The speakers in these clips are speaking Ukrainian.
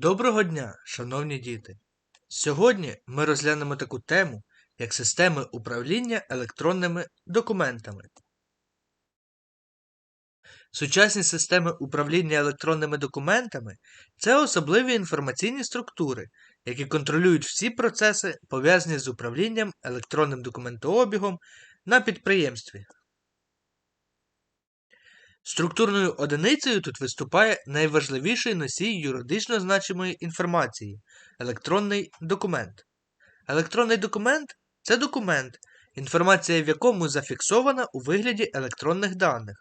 Доброго дня, шановні діти! Сьогодні ми розглянемо таку тему, як системи управління електронними документами. Сучасні системи управління електронними документами це особливі інформаційні структури, які контролюють всі процеси, пов'язані з управлінням електронним документообігом на підприємстві. Структурною одиницею тут виступає найважливіший носій юридично значимої інформації електронний документ. Електронний документ це документ, інформація в якому зафіксована у вигляді електронних даних,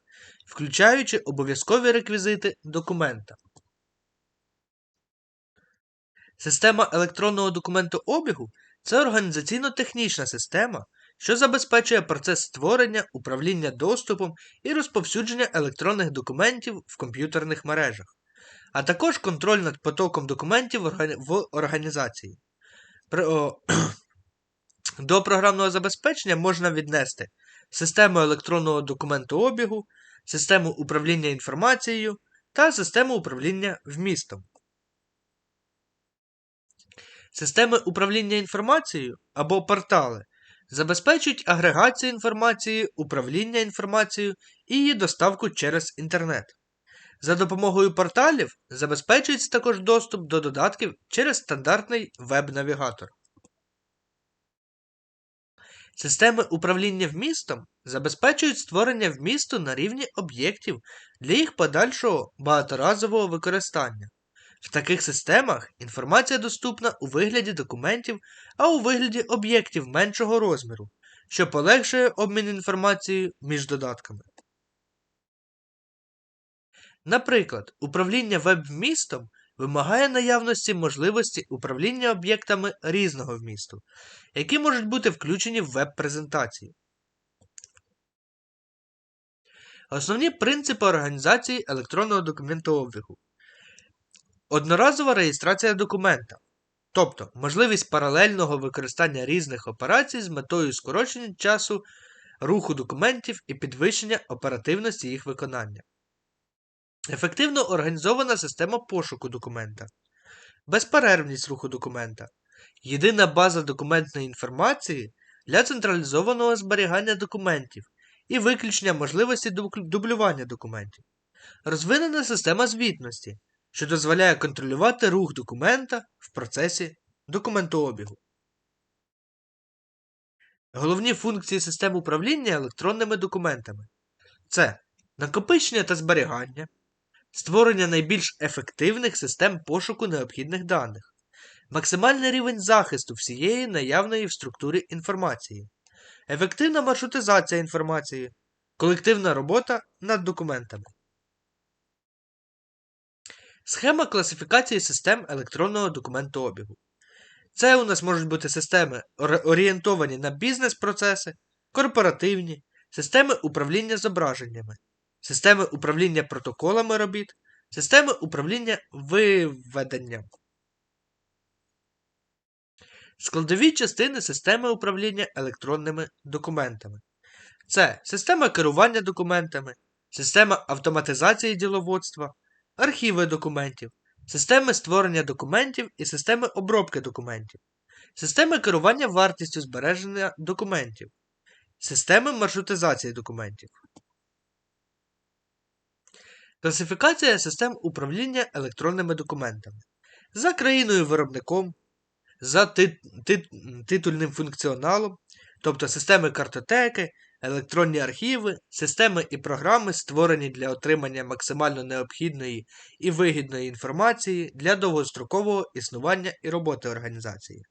включаючи обов'язкові реквізити документа. Система електронного документообігу це організаційно-технічна система, що забезпечує процес створення, управління доступом і розповсюдження електронних документів в комп'ютерних мережах, а також контроль над потоком документів в організації. До програмного забезпечення можна віднести систему електронного документообігу, систему управління інформацією та систему управління вмістом. Системи управління інформацією або портали забезпечують агрегацію інформації, управління інформацією і її доставку через інтернет. За допомогою порталів забезпечується також доступ до додатків через стандартний веб-навігатор. Системи управління вмістом забезпечують створення вмісту на рівні об'єктів для їх подальшого багаторазового використання. В таких системах інформація доступна у вигляді документів, а у вигляді об'єктів меншого розміру, що полегшує обмін інформацією між додатками. Наприклад, управління веб-вмістом вимагає наявності можливості управління об'єктами різного вмісту, які можуть бути включені в веб-презентацію. Основні принципи організації електронного документообігу Одноразова реєстрація документа, тобто можливість паралельного використання різних операцій з метою скорочення часу руху документів і підвищення оперативності їх виконання. Ефективно організована система пошуку документа, безперервність руху документа, єдина база документної інформації для централізованого зберігання документів і виключення можливості дублювання документів, розвинена система звітності що дозволяє контролювати рух документа в процесі документообігу. Головні функції системи управління електронними документами це накопичення та зберігання, створення найбільш ефективних систем пошуку необхідних даних, максимальний рівень захисту всієї наявної в структурі інформації, ефективна маршрутизація інформації, колективна робота над документами. Схема класифікації систем електронного документообігу. Це у нас можуть бути системи орієнтовані на бізнес-процеси, корпоративні, системи управління зображеннями, системи управління протоколами робіт, системи управління виведенням. Складові частини системи управління електронними документами. Це система керування документами, система автоматизації діловодства архіви документів, системи створення документів і системи обробки документів, системи керування вартістю збереження документів, системи маршрутизації документів. Класифікація систем управління електронними документами. За країною виробником, за тит тит титульним функціоналом, тобто системи картотеки, електронні архіви, системи і програми, створені для отримання максимально необхідної і вигідної інформації для довгострокового існування і роботи організації,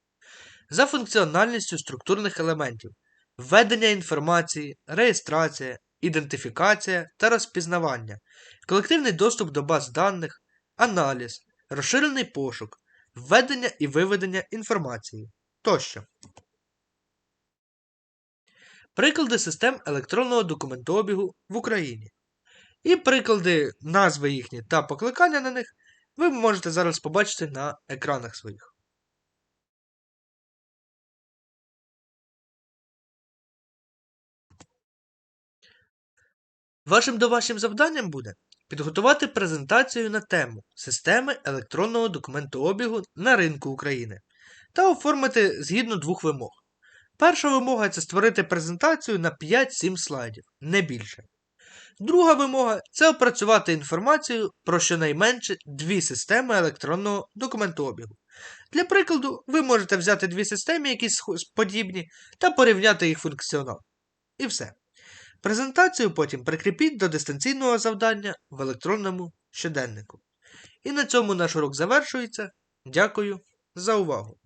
за функціональністю структурних елементів, введення інформації, реєстрація, ідентифікація та розпізнавання, колективний доступ до баз даних, аналіз, розширений пошук, введення і виведення інформації тощо. Приклади систем електронного документообігу в Україні. І приклади назви їхні та покликання на них ви можете зараз побачити на екранах своїх. Вашим домашнім завданням буде Підготувати презентацію на тему системи електронного документообігу на ринку України та оформити згідно двох вимог. Перша вимога це створити презентацію на 5-7 слайдів, не більше. Друга вимога це опрацювати інформацію про щонайменше дві системи електронного документообігу. Для прикладу, ви можете взяти дві системи, якісь подібні, та порівняти їх функціонал. І все. Презентацію потім прикріпіть до дистанційного завдання в електронному щоденнику. І на цьому наш урок завершується. Дякую за увагу!